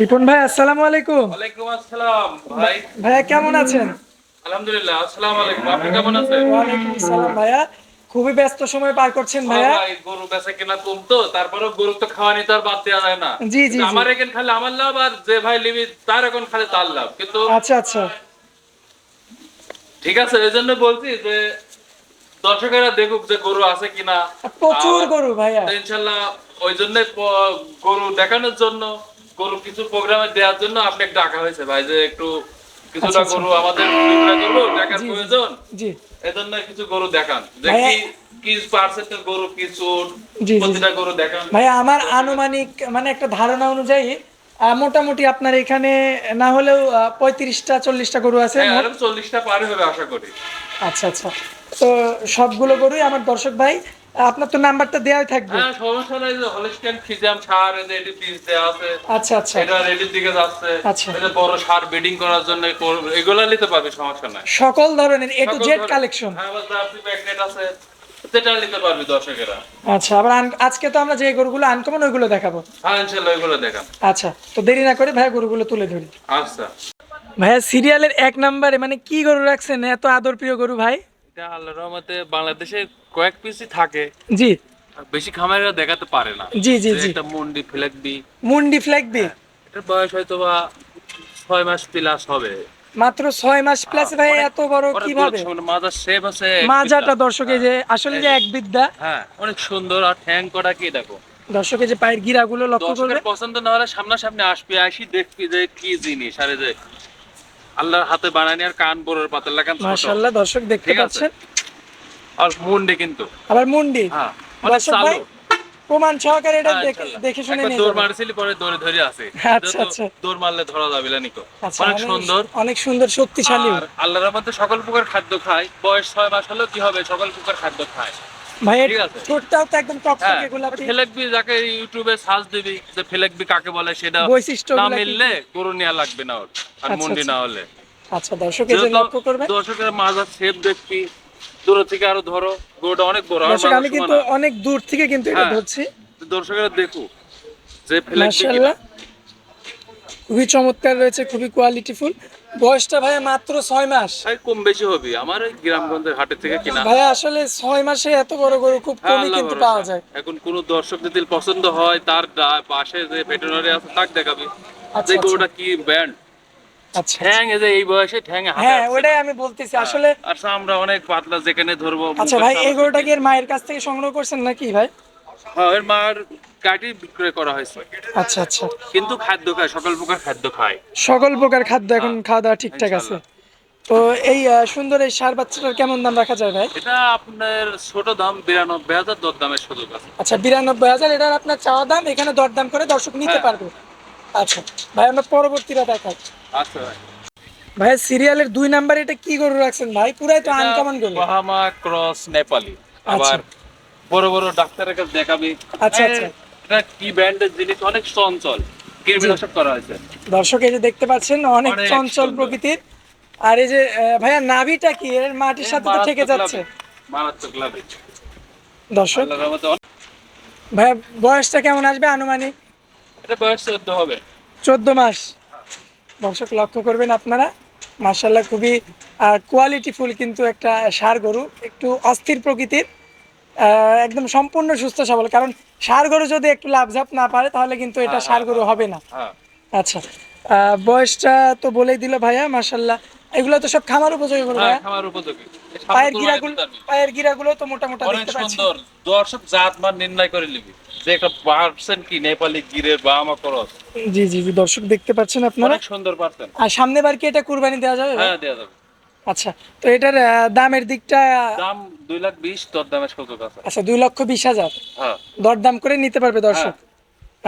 রিপন ভাই আসসালামু আলাইকুম। ওয়ালাইকুম আসসালাম ভাই। ভাইয়া কেমন আছেন? আলহামদুলিল্লাহ আসসালামু আলাইকুম। আপনি কেমন আছেন? ওয়ালাইকুম আসসালাম ভাইয়া। খুবই ব্যস্ত সময় পার করছেন ভাইয়া। গরু বেচা কিনা কম তো তারপরে গরু তো খাওয়ানি তো আর বাদ দেওয়া যায় না। জি, জি, আমার এখন খালি আমার লাভ আর যে ভাই লিবি তার এখন খালি তার লাভ। কিন্তু আচ্ছা আচ্ছা। ঠিক আছে এই জন্য বলছি যে দর্শকেরা দেখুক যে গরু আছে কিনা। প্রচুর গরু ভাইয়া। ইনশাল্লাহ ওই জন্য গরু দেখানোর জন্য গরু কিছু প্রোগ্রামে দেওয়ার জন্য আপনাকে ডাকা হয়েছে। ভাই যে একটু কিছুটা আচ্ছা, গরু আমাদের দেখার। প্রয়োজন। এজন্য কিছু গরু দেখান। যে ভাইয়া- কি কি পার্সেন্টের গরু। প্রতিটা দেখান। আমার আনুমানিক মানে একটা ধারণা অনুযায়ী মোটামুটি আপনার এখানে না হলেও পঁয়ত্রিশটা চল্লিশটা গরু আছে হ্যাঁ চল্লিশটা পারে হবে আশা করি। আচ্ছা আচ্ছা। তো সবগুলো গরুই আমার দর্শক ভাই আপনার তো নাম্বারটা দেওয়াই থাকবে। হ্যাঁ সমস্যা নাই যে হলিস্টিয়ান ফিজিয়াম সার যে এটি পিস দেওয়া আছে। আচ্ছা আচ্ছা। এটা রেডির দিকে যাচ্ছে। আচ্ছা। এটা বড় সার বিডিং করার জন্য এগুলা নিতে পারবে সমস্যা নাই। সকল ধরনের এ টু জেড কালেকশন হ্যাঁ জার্সি ম্যাগনেট আছে। সেটা নিতে পারবে দর্শকেরা। আচ্ছা আবার আজকে তো আমরা যে গরুগুলো আনকমন ওইগুলো দেখাবো। হ্যাঁ ইনশাল্লাহ এগুলো দেখান আচ্ছা তো দেরি না করে ভাইয়া গরুগুলো তুলে ধরি। আচ্ছা। ভাইয়া সিরিয়ালের এক নম্বরে মানে কি গরু রাখছেন? এত আদর প্রিয় গরু ভাই। এটা আল্লাহর রহমতে বাংলাদেশে কয়েক পিসই থাকে। জি। বেশি খামারিরা দেখাতে পারে না। জি জি জি। একটা মুন্ডি মুন্ডি ফ্ল্যাগবি এটার বয়স হয়তো বা ছয় মাস প্লাস হবে। মাত্র ছয় মাস প্লাস ভাই এত বড় কীভাবে? মাজার শেপ আছে মাজাটা দর্শকে যে আসলে যে এক বিদ্যা। হ্যাঁ অনেক সুন্দর আর ঠ্যাং করা কি দেখো। দর্শকে যে পায়ের গিরাগুলো লক্ষ্য করবে। পছন্দ না হলে সামনাসামনি আসবি আসি দেখবি যে কি জিনিস। আরে যে আল্লাহর হাতে বানানি আর কান বড় পাতার লাগান মাশাআল্লাহ দর্শক দেখতে পাচ্ছেন? আর মুন্ডি কিন্তু। আবার মুন্ডি? হ্যাঁ ভাই চালু। প্রমাণ সহকারে এটা হ্যাঁ, দেখে- শুনে নিয়ে দৌড়। মারছিলি পরে দৌড়ে ধরে আছে আচ্ছা, আচ্ছা। দৌড় মারলে ধরা যাবে না নিকো। আচ্ছা, অনেক সুন্দর। অনেক সুন্দর শক্তিশালী। আল্লাহর রহমতে সকল প্রকার খাদ্য খায়। বয়স ছয় মাস হলেও কি হবে? সকল প্রকার খাদ্য খায়। ভাই ঠোঁটটাও তো একদম হ্যাঁ টকটকে গোলাপি ফেলেকবি যাকে ইউটিউবে সার্চ দিবি যে ফেলেকবি কাকে বলে সেটা বৈশিষ্ট্যগুলা না মিললে গরু নেওয়া লাগবে না আর আচ্ছা, আচ্ছা। না হলে। আচ্ছা দর্শক যে লক্ষ্য করবে দর্শকের মাজার শেপ দেখবি। দূর থেকে আরও ধরো গরুটা অনেক বড় দর্শক আমি কিন্তু অনেক দূর থেকে কিন্তু এটা হ্যাঁ। ধরছি। দর্শকেরা দেখুক যে ফেলেকবি মাশাআল্লাহ। খুবই চমৎকার রয়েছে খুবই কোয়ালিটিফুল বয়সটা ভাইয়া মাত্র ছয় মাস। ভাই কম বেশি হবে। আমার গ্রামগঞ্জের হাটে থেকে কিনা। ভাইয়া আসলে ছয় মাসে এত বড় গরু খুব হ্যাঁ, কমই কিন্তু পাওয়া যায়। এখন কোন দর্শক যদি পছন্দ হয় তার পাশে যে ভেটেরিনারি আছে তাক দেখাবি। আচ্ছা, যে গরুটা কি ব্যান্ড আচ্ছা। ঠ্যাং এই যে এই বয়সে ঠ্যাং হ্যাঁ ওটাই আমি বলতেছি। আসলে আর আমরা অনেক পাতলা যেখানে ধরবো আচ্ছা ভাই এই সামনে- গরুটা কি এর মায়ের কাছ থেকে সংগ্রহ করছেন নাকি ভাই? হ্যাঁ এর মার কাটি বিক্রয় করা হয়েছে। আচ্ছা আচ্ছা। কিন্তু খাদ্য খায় সকল প্রকার খাদ্য খায়। সকল প্রকার খাদ্য এখন খাওয়া দাওয়া ঠিকঠাক আছে। তো এই সুন্দর এই সার বাচ্চাটার কেমন দাম রাখা যায় ভাই? এটা আপনার ছোট দাম বিরানব্বই হাজার দর দামের সুযোগ আছে। আচ্ছা বিরানব্বই হাজার এটার আপনার চাওয়া দাম এখানে দরদাম করে দর্শক নিতে হ্যাঁ। পারবে। আচ্ছা ভাই আমরা পরবর্তীটা দেখাই। আচ্ছা ভাই। ভাই সিরিয়ালের দুই নাম্বার এটা কি গরু রাখছেন ভাই? পুরাই তো আনকমন গরু। Bahama cross Nepali. আবার বড় বড় ডাক্তারের কাছে দেখাবি। আচ্ছা, আচ্ছা। এটা কি ব্র্যান্ডের জিনিস অনেক চঞ্চল। কৃমিনাশক করা হয়েছে। দর্শক এই যে দেখতে পাচ্ছেন অনেক চঞ্চল প্রকৃতির। আর এই যে ভাইয়া নাভিটা কি? এর মাটির সাথে তো থেকে যাচ্ছে। মারাত্মক লাভে। দর্শক ভাইয়া বয়সটা কেমন আসবে আনুমানিক? এটা বয়স চোদ্দ হবে। চোদ্দ মাস। দর্শক লক্ষ্য করবেন আপনারা মার্শাল্লাহ খুবই কোয়ালিটিফুল কিন্তু একটা সার গরু। একটু অস্থির প্রকৃতির আহ, একদম সম্পূর্ণ সুস্থ সবল। কারণ সার গরু যদি একটু লাভঝাপ না পারে তাহলে কিন্তু এটা সার গরু হবে না। হ্যাঁ। আচ্ছা বয়সটা তো বলেই দিল ভাইয়া মার্শাল্লাহ এগুলো তো সব খামার উপযোগী গরু হ্যাঁ, ভাইয়া? খামার উপযোগী। পায়ের গিরাগুলো পায়ের গিরাগুলো তো মোটামুটি দেখতে পাচ্ছি। সুন্দর। দর্শক জাত মান নির্ণয় করে নিবি। যে একটা পার্সেন্ট কি নেপালি গিরের বা আমা করস জি জি জি দর্শক দেখতে পাচ্ছেন আপনারা। অনেক সুন্দর পার্সেন্ট। আর সামনে বার কি এটা কুরবানি দেওয়া যাবে হ্যাঁ দেওয়া যাবে। আচ্ছা তো এটার দামের দিকটা দাম দুই লাখ বিশ দর দামের সুযোগ আছে। আচ্ছা দুই লক্ষ বিশ হাজার। হ্যাঁ। দরদাম করে নিতে পারবে দর্শক?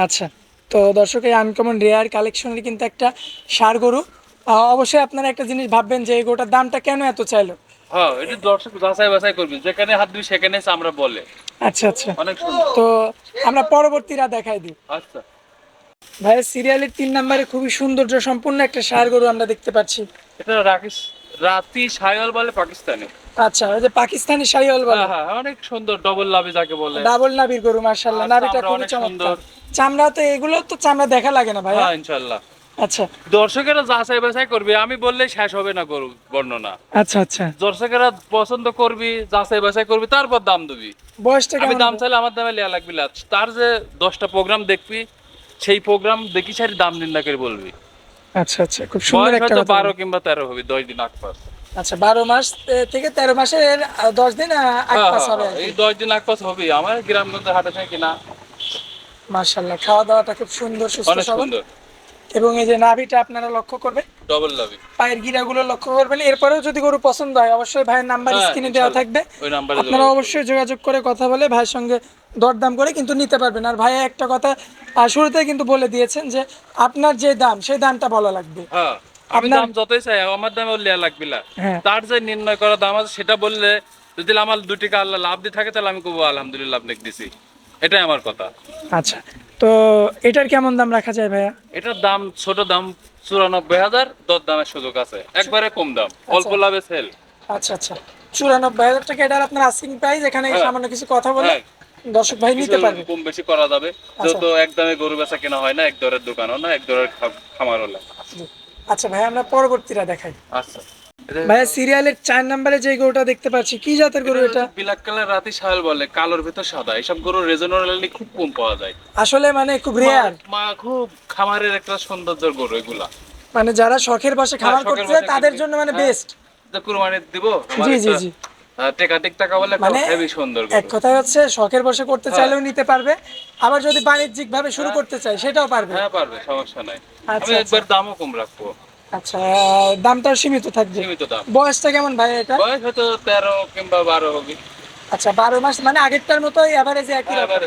আচ্ছা তো দর্শক এই আনকমন রেয়ার কালেকশনের কিন্তু একটা সার গরু। অবশ্যই আপনারা একটা জিনিস ভাববেন যে এই গরুটার দামটা কেন এত চাইলো? হ্যাঁ এটা দর্শক যাচাই বাছাই করবি যেখানে হাত দিবি সেখানে আমরা বলে। আচ্ছা আচ্ছা। অনেক তো আমরা পরবর্তীরা দেখাই দিই। আচ্ছা। ভাই সিরিয়ালের তিন নম্বরে খুবই সৌন্দর্য সম্পূর্ণ একটা সার গরু আমরা দেখতে পাচ্ছি। এটা রাকিস রাতি সায়ল বলে পাকিস্তানি। আচ্ছা ওই যে পাকিস্তানি শাহিওয়াল বলে। হ্যাঁ হ্যাঁ অনেক সুন্দর ডবল লাভে যাকে বলে। ডাবল নাবির গরু নাবিটা খুবই চমৎকার। চামড়া তো এগুলো তো চামড়া দেখা লাগে না ভাই হ্যাঁ ইনশাল্লাহ আচ্ছা। দর্শকেরা যাচাই বাছাই করবে আমি বললে শেষ হবে না গরু বর্ণনা। আচ্ছা আচ্ছা। দর্শকেরা পছন্দ করবি যাচাই বাছাই করবি তারপর দাম দিবি। বয়সটা আমি দাম চাইলে আমার দামে লিয়া লাগবি। তার যে দশটা প্রোগ্রাম দেখবি সেই প্রোগ্রাম দেখি সারি দাম নির্ণয় করে বলবি। আচ্ছা আচ্ছা খুব সুন্দর একটা কথা বারো কিংবা তেরো হবে দশ দিন পাস। আচ্ছা বারো মাস থেকে তেরো মাসের দশ দিন আগ পাস হবে এই দশ দিন পাস হবে আমার গ্রামগঞ্জে হাটে থেকে কিনা? মার্শাল্লাহ খাওয়া দাওয়াটা খুব সুন্দর সুস্থ সবল। এবং এই যে নাভিটা আপনারা লক্ষ্য করবেন ডবল লাভি পায়ের গিরাগুলো লক্ষ্য করবেন। এরপরেও যদি গরু পছন্দ হয় অবশ্যই ভাইয়ের নাম্বার হ্যাঁ, স্ক্রিনে দেওয়া থাকবে। আপনারা অবশ্যই যোগাযোগ করে কথা বলে ভাইয়ের সঙ্গে দরদাম করে কিন্তু নিতে পারবেন। আর ভাইয়া একটা কথা শুরুতে কিন্তু বলে দিয়েছেন যে আপনার যে দাম সেই দামটা বলা লাগবে। হ্যাঁ আমি দাম যতই চাই আমার দামে লিয়া লাগবি না। হ্যাঁ। তার যে নির্ণয় করা দাম আছে সেটা বললে যদি আমার দু টাকা আল্লাহ লাভ দিয়ে থাকে তাহলে আমি কবো আলহামদুলিল্লাহ আপনাকে দিছি। এটাই আমার কথা। আচ্ছা তো এটার কেমন দাম রাখা যায় ভাইয়া? এটার দাম ছোট দাম চুরানব্বই হাজার দর দামের সুযোগ আছে। একবারে কম দাম অল্প লাভে সেল আচ্ছা আচ্ছা। চুরানব্বই হাজার টাকা এটার আপনার আস্কিং প্রাইস এখানে হ্যাঁ। সামান্য কিছু কথা বলে। দর্শক ভাই নিতে পারবে। কম বেশি করা যাবে। যেহেতু এক গরু বেচা কেনা হয় না এক দরের দোকানও না এক দরের খামারও না আচ্ছা ভাই আমরা পরবর্তীটা দেখাই। আচ্ছা। ভাইয়া সিরিয়ালের চার নম্বরে যে গরুটা দেখতে পাচ্ছি কি জাতের গরু এটা ব্ল্যাক কালার রাতি সাহেল বলে কালোর ভিতর সাদা। এসব গরু রেজনালি খুব কম পাওয়া যায়। আসলে মানে খুব রেয়ার মা- খুব খামারের একটা সৌন্দর্যের গরু এগুলা। মানে যারা শখের বসে খাবার হ্যাঁ, করতে তাদের জন্য মানে হ্যাঁ। বেস্ট যে কুরবানি দিব জি, জি, জি। টেকা বলে হেভি সুন্দর এক কথায় হচ্ছে শখের বসে করতে চাইলেও নিতে পারবে আবার যদি বাণিজ্যিক ভাবে শুরু করতে চাই সেটাও পারবে। হ্যাঁ পারবে সমস্যা নাই। আচ্ছা, আমি একবার দামও কম রাখব। আচ্ছা দামটা সীমিত থাকবে। সীমিত দাম। বয়সটা কেমন ভাই এটা বয়স হয়তো তেরো কিংবা বারো হবে। আচ্ছা বারো মাস মানে আগেরটার মতো এভারেজে একই এবারে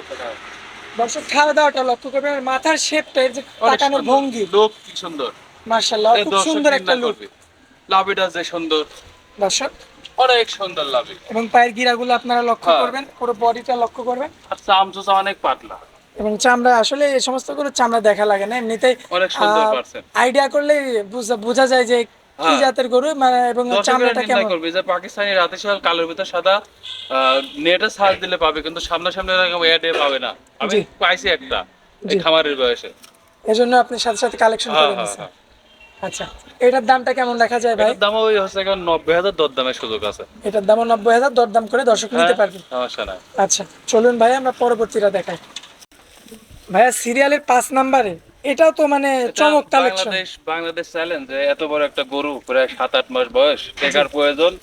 দর্শক খাওয়া দাওয়াটা লক্ষ্য করবেন মাথার শেপটা এর যে তাকানোর। ভঙ্গি। লোক কি সুন্দর। মার্শাল্লাহ খুব সুন্দর একটা লুক লাভিটা যে সুন্দর। দর্শক অনেক সুন্দর লাভি। এবং পায়ের গিরাগুলো আপনারা লক্ষ্য হ্যাঁ। করবেন পুরো বডিটা লক্ষ্য করবেন। আর চামচুচা অনেক পাতলা। এবং চামড়া আসলে এই সমস্ত করে চামড়া দেখা লাগে না এমনিতেই অনেক সুন্দর পারছেন। আইডিয়া করলে বোঝা যায় যে কি হ্যাঁ। জাতের গরু মানে এবং চামড়াটা কেমন। করবে যে পাকিস্তানি রাতে শাল কালোর ভিতর সাদা নেটে সার্চ দিলে পাবে কিন্তু সামনাসামনি এরকম এডে পাবে না। আমি পাইছি একটা এই খামারের বয়সে। এজন্য আপনি সাথে সাথে কালেকশন হ্যাঁ করে হ্যাঁ হ্যাঁ। আচ্ছা এটার দামটা কেমন দেখা যায় ভাই? দাম ওই হচ্ছে এখন নব্বই হাজার দর দামের সুযোগ আছে। এটার দামও নব্বই হাজার দরদাম করে দর্শক নিতে হ্যাঁ, পারবে। সমস্যা নাই। আচ্ছা চলুন ভাই আমরা পরবর্তীটা দেখাই। ভাইয়া সিরিয়ালের পাঁচ নাম্বারে এটাও তো মানে চমক কালেকশন। বাংলাদেশ বাংলাদেশ চ্যালেঞ্জ যে এত বড় একটা গরু প্রায় সাত আট মাস বয়স টেকার প্রয়োজন।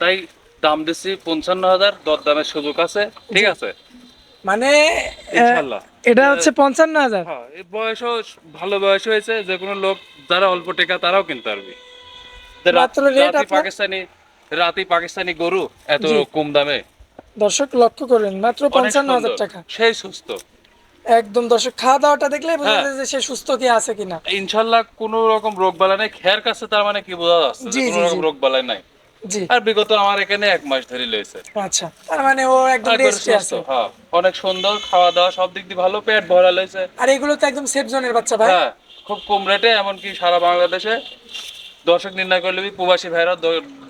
তাই দাম দিচ্ছি পঞ্চান্ন হাজার দর দামের সুযোগ আছে ঠিক আছে? মানে এটা হচ্ছে পঞ্চান্ন হাজার। হ্যাঁ বয়সও ভালো বয়স হয়েছে যে কোনো লোক যারা অল্প টাকা তারাও কিনতে পারবে? পাকিস্তানি রাতি পাকিস্তানি গরু এত কম দামে। দর্শক লক্ষ্য করবেন মাত্র পঞ্চান্ন হাজার টাকা। সেই সুস্থ। একদম দর্শক খাওয়া দাওয়াটা দেখলে বোঝা হ্যাঁ। যায় যে সে সুস্থ কি আছে কিনা। ইনশাল্লাহ কোনো রকম রোগ বালাই নাই। খেয়ার কাছে তার মানে কি বোঝা যাচ্ছে কোনো রকম রোগ বালাই নাই। আর বিগত আমার এখানে এক মাস ধরে লয়েছে আচ্ছা তার মানে ও একদম রেস্টে আছে। হ্যাঁ অনেক সুন্দর খাওয়া দাওয়া সব দিক দিয়ে ভালো পেট ভরা লয়েছে আর এগুলো তো একদম সেফ জোনের বাচ্চা ভাই। হ্যাঁ খুব কম রেটে এমনকি সারা বাংলাদেশে। দর্শক নির্ণয় করলে প্রবাসী ভাইরা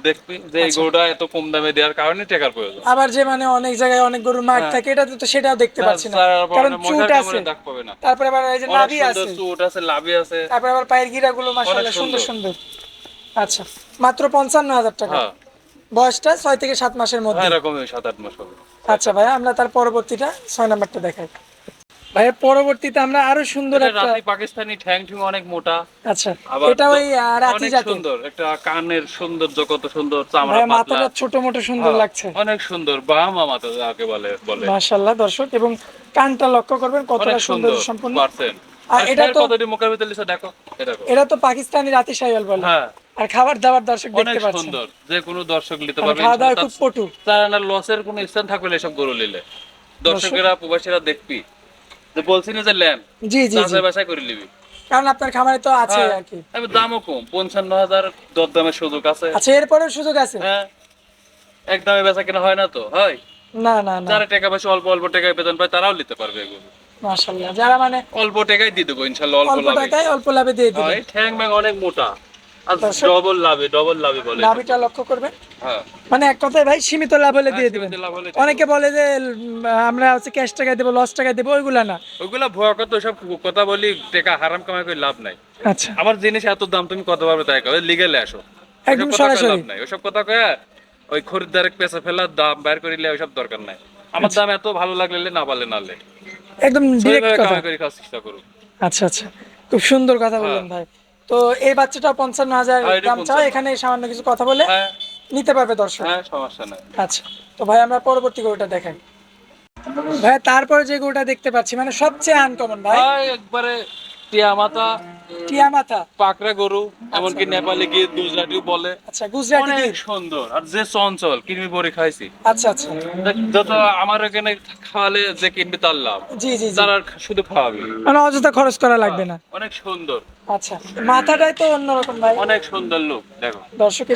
দেখবি যে আচ্ছা। এই গরুটা এত কম দামে দেওয়ার কারণে টাকার প্রয়োজন। আবার যে মানে অনেক জায়গায় অনেক গরুর মাঠ থাকে এটা তো সেটাও দেখতে পাচ্ছি না। কারণ চুট আছে। তারপরে আবার এই যে নাভি আছে। চুট আছে লাভি আছে। তারপরে আবার পায়ের গিরাগুলো মাশাআল্লাহ সুন্দর সুন্দর। আচ্ছা। মাত্র পঞ্চান্ন হাজার টাকা। হ্যাঁ। বয়সটা ছয় থেকে সাত মাসের মধ্যে। হ্যাঁ এরকমই সাত আট মাস হবে। আচ্ছা ভাইয়া আমরা তার পরবর্তীটা ছয় নাম্বারটা দেখাই। ভাইয়া পরবর্তীতে আমরা আরও সুন্দর একটা রাতি পাকিস্তানি ঠ্যাং ঠ্যাং অনেক মোটা। আচ্ছা এটা ওই রাতি জাতের। সুন্দর একটা কানের সৌন্দর্য কত সুন্দর চামড়া পাতলা। মাথাটা ছোট মোটো সুন্দর হ্যাঁ, লাগছে। অনেক সুন্দর বাহামা মাথা যাকে বলে বলে। মাশাআল্লাহ দর্শক এবং কানটা লক্ষ্য করবেন কতটা সুন্দর সম্পূর্ণ পারছেন। আর এটা তো- কতটি মুখের ভিতরে লিখে দেখো এটা তো পাকিস্তানি রাতি বলে। হ্যাঁ। আর খাবার দাবার দর্শক দেখতে পাচ্ছেন। সুন্দর। যে কোনো দর্শক নিতে পারবে খাওয়া দাওয়া খুব পটু তার না লসের কোনো স্থান থাকবে না এসব গরু নিলে। দর্শকেরা প্রবাসীরা দেখবি। যে যে জি জি করে নিবি। কারণ আপনার খামারে তো আছে হ্যাঁ, আর কি। আমি দামও কম পঞ্চান্ন হাজার দরদামের সুযোগ আছে। আচ্ছা এরপরেও সুযোগ আছে? হ্যাঁ। এক দামে বেচা কেনা হয় না তো হয়? না না না। যারা টাকা পয়সা অল্প অল্প টাকায় বেতন পায় তারাও নিতে পারবে এগুলো। মাশাআল্লাহ। যারা মানে অল্প টাকায় দিয়ে দেবো ইনশাল্লাহ অল্প অল্প টাকায় অল্প লাভে দিয়ে দিবে ঠ্যাং ব্যাং অনেক মোটা। আর ডবল লাভে ডবল লাভে বলে নাভিটা লক্ষ্য করবেন। হ্যাঁ। মানে এক কথায় ভাই সীমিত লাভ হলে দিয়ে হ্যাঁ, দিবেন। লাভ অনেকে বলে যে আমরা হচ্ছে ক্যাশ টাকায় দেবো লস টাকায় দেবো ওইগুলা না। ওইগুলা ভয় কত সব কথা বলি টাকা হারাম কামাই করে লাভ নাই। আচ্ছা। আমার জিনিস এত দাম তুমি কত পারবে তাই কবে লিগেলে আসো। একদম সরাসরি। লাভ নাই। ওসব কথা কয়ে ওই খরিদ্দার পেছে ফেলার দাম বাইর করিলে ওইসব দরকার নাই। আমার দাম এত ভালো লাগলে না পারলে না লে। একদম ডিরেক্ট কথা। আচ্ছা আচ্ছা। খুব সুন্দর কথা বললেন ভাই। তো এই বাচ্চাটা পঞ্চান্ন হাজার হ্যাঁ, দাম চাও এখানে সামান্য কিছু কথা বলে হ্যাঁ। নিতে পারবে দর্শক। হ্যাঁ সমস্যা নাই। আচ্ছা তো ভাই আমরা পরবর্তী গরুটা দেখাই। ভাই তারপরে যে গরুটা দেখতে পাচ্ছি মানে সবচেয়ে আনকমন ভাই। ভাই একবারে টিয়া মাথা টিয়া মাথা পাকড়া গরু এমনকি নেপালে গিয়ে গুজরাটিও বলে। আচ্ছা গুজরাটি অনেক সুন্দর। আর যে চঞ্চল কিনবি পরে খাইছি। আচ্ছা আচ্ছা। যত আমার এখানে খাওয়ালে যে কিনবি তার লাভ। জি জি তারা শুধু খাওয়াবি। মানে অযথা খরচ করা লাগবে না। অনেক সুন্দর। আচ্ছা মাথাটাই তো অন্যরকম ভাই। অনেক সুন্দর লোক দেখো। দর্শক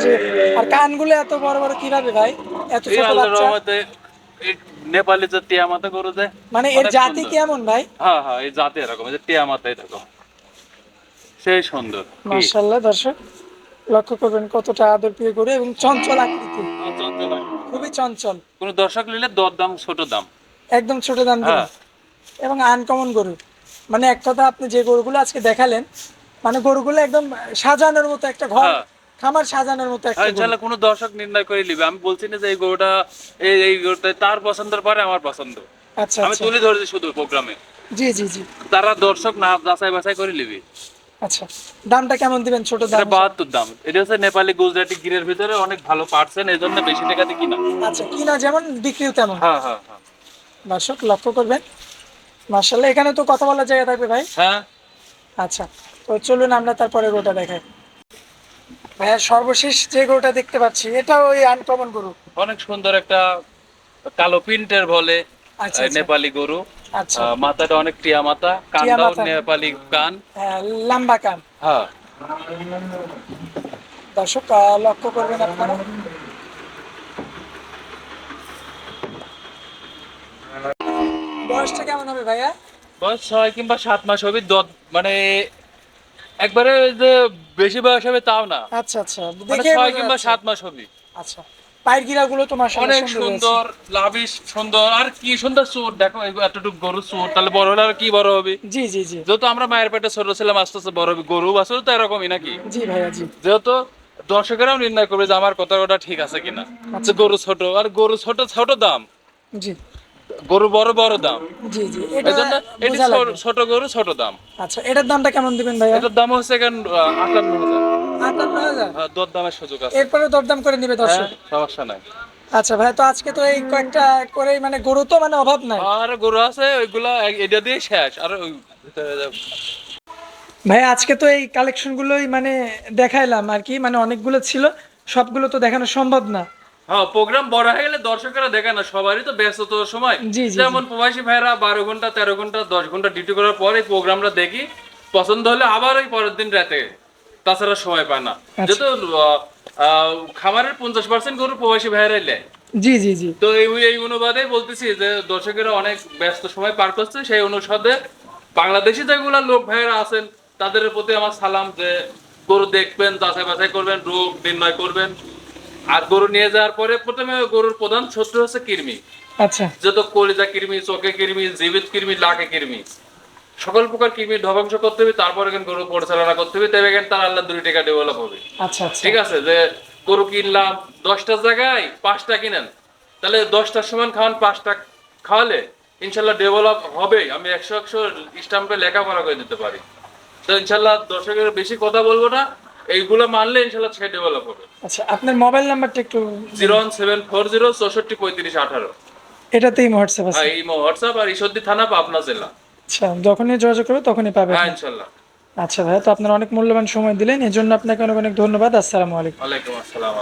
আর কানগুলো এত বড় বড় কীভাবে ভাই? এত ছোট বাচ্চা। নেপালি যে টিয়া মাথা গরু যে মানে এর জাতি কেমন ভাই? হ্যাঁ হ্যাঁ এই জাতি এরকম যে টিয়া সেই সুন্দর। মাশাআল্লাহ দর্শক লক্ষ্য করবেন কতটা আদর প্রিয় গরু এবং চঞ্চল আকৃতি। আর চঞ্চল হয়। খুবই চঞ্চল। কোনো দর্শক নিলে দর দাম ছোট দাম। একদম ছোট দাম দিবেন হ্যাঁ। এবং আনকমন গরু। মানে এক কথা আপনি যে গরুগুলো আজকে দেখালেন মানে গরুগুলো একদম সাজানোর মতো একটা ঘর। হ্যাঁ। খামার সাজানোর মতো একটা। ইনশাল্লাহ কোনো দর্শক নির্ণয় করে নিবে। আমি বলছি না যে এই গরুটা এই এই গরুটা তার পছন্দের পরে আমার পছন্দ। আচ্ছা আমি আচ্ছা। তুলে ধরেছি শুধু প্রোগ্রামে। জি জি জি। তারা দর্শক না যাচাই বাছাই করে নিবি। আচ্ছা। দামটা কেমন দিবেন ছোট দাম? বাহাত্তর দাম। এটা হচ্ছে নেপালি গুজরাটি গিরের ভিতরে অনেক ভালো পার্সেন্ট এই জন্য বেশি টাকাতে কিনা। আচ্ছা কিনা যেমন বিক্রিও তেমন। হ্যাঁ হ্যাঁ হ্যাঁ। দর্শক লক্ষ্য করবেন। মার্শাল্লাহ এখানে তো কথা বলার জায়গা থাকবে ভাই? হ্যাঁ। আচ্ছা তো চলুন আমরা তারপরে গরুটা দেখাই। ভাইয়া সর্বশেষ যে গরুটা দেখতে পাচ্ছি এটা ওই আনকমন গরু। অনেক সুন্দর একটা কালো প্রিন্টের বলে আচ্ছা, আচ্ছা। নেপালি গরু। আচ্ছা। মাথাটা অনেক টিয়া মাথা কানটাও নেপালি কান। হ্যাঁ, লম্বা কান। হ্যাঁ। দর্শক লক্ষ্য করবেন আপনারা। বয়সটা কেমন হবে ভাইয়া? বয়স ছয় কিংবা সাত মাস হবে মানে একবারে যে বেশি বয়স হবে তাও না। আচ্ছা আচ্ছা। মানে দেখে ছয় কিংবা সাত মাস হবে আচ্ছা। পায়ের গিরাগুলো তো মাশাআল্লাহ অনেক সুন্দর লাভিশ সুন্দর। আর কি সুন্দর চোর দেখো এতটুকু গরু চোর তাহলে বড় হলে আর কি বড় হবে? জি জি জি। যেহেতু আমরা মায়ের পেটে ছোট ছিলাম আস্তে আস্তে বড় হবে। গরু বাছুর তো এরকমই নাকি? জি ভাইয়া জি। যেহেতু দর্শকেরাও নির্ণয় করবে যে আমার কথা ওটা ঠিক আছে কিনা। যে গরু ছোট আর গরু ছোট ছোট দাম। জি। গরু বড় বড় দাম। জি জি এটা এটি ছোট- গরু ছোট দাম। আচ্ছা এটার দামটা কেমন দিবেন ভাইয়া? এটার দাম হচ্ছে এখন আটান্ন হাজার। আটান্ন হাজার? হ্যাঁ, দর দামের সুযোগ আছে। এরপরে দরদাম করে নিবে দর্শক। হ্যাঁ, সমস্যা নাই। আচ্ছা ভাই তো আজকে তো এই কয়েকটা করে মানে গরু তো মানে অভাব নাই। আর গরু আছে ওইগুলা এটা দিয়ে শেষ। আর ওই ভাই আজকে তো এই কালেকশন গুলোই মানে দেখাইলাম আর কি মানে অনেকগুলো ছিল সবগুলো তো দেখানো সম্ভব না। হ্যাঁ প্রোগ্রাম বড় হয়ে গেলে দর্শকেরা দেখে না সবারই তো ব্যস্ত সময়। যেমন প্রবাসী ভাইরা বারো ঘণ্টা তেরো ঘণ্টা দশ ঘণ্টা ডিউটি করার পর প্রোগ্রামটা দেখি। পছন্দ হলে আবার ওই পরের দিন রাতে। তাছাড়া সময় পায় না। আচ্ছা। যেহেতু খামারের পঞ্চাশ পার্সেন্ট গরু প্রবাসী ভাইরাই নেয়। জি জি জি। তো এই এই অনুবাদে বলতেছি যে দর্শকেরা অনেক ব্যস্ত সময় পার করছে। সেই অনুসারে বাংলাদেশি যেগুলা লোক ভাইয়েরা আছেন তাদের প্রতি আমার সালাম যে গরু দেখবেন যাচাই বাছাই করবেন রোগ নির্ণয় করবেন। আর গরু নিয়ে যাওয়ার পরে প্রথমে গরুর প্রধান শত্রু হচ্ছে কৃমি। আচ্ছা। যত কলিজা কৃমি চোখে কৃমি জীবিত কৃমি লাখে কৃমি। সকল প্রকার কৃমি ধ্বংস করতে হবে তারপরে কিন্তু গরু পরিচালনা করতে হবে তবে তার আল্লাহ দুই টাকা ডেভেলপ হবে। আচ্ছা আচ্ছা। ঠিক আছে? যে গরু কিনলাম দশটার জায়গায় পাঁচটা কিনেন। তাহলে দশটার সমান খাওয়ান পাঁচটা খাওয়ালে ইনশাল্লাহ ডেভেলপ হবে আমি একশো একশো স্টাম্পে লেখাপড়া করে দিতে পারি। তো ইনশাল্লাহ দর্শকের বেশি কথা বলব না। এইগুলো মানলে ইনশাল্লাহ সে ডেভেলপ হবে। আচ্ছা আপনার মোবাইল নাম্বারটা একটু zero one seven four zero চৌষট্টি পঁয়ত্রিশ আঠারো। এটাতেই হোয়াটসঅ্যাপ আছে। এই হোয়াটসঅ্যাপ আর ঈশ্বরদী থানা পাবনা জেলা। আচ্ছা যখনই যোগাযোগ করবে তখনই পাবে হ্যাঁ ইনশাল্লাহ আচ্ছা ভাই তো আপনার অনেক মূল্যবান সময় দিলেন এজন্য জন্য আপনাকে অনেক অনেক ধন্যবাদ। আসসালামু আলাইকুম। ওয়ালাইকুম আসসালাম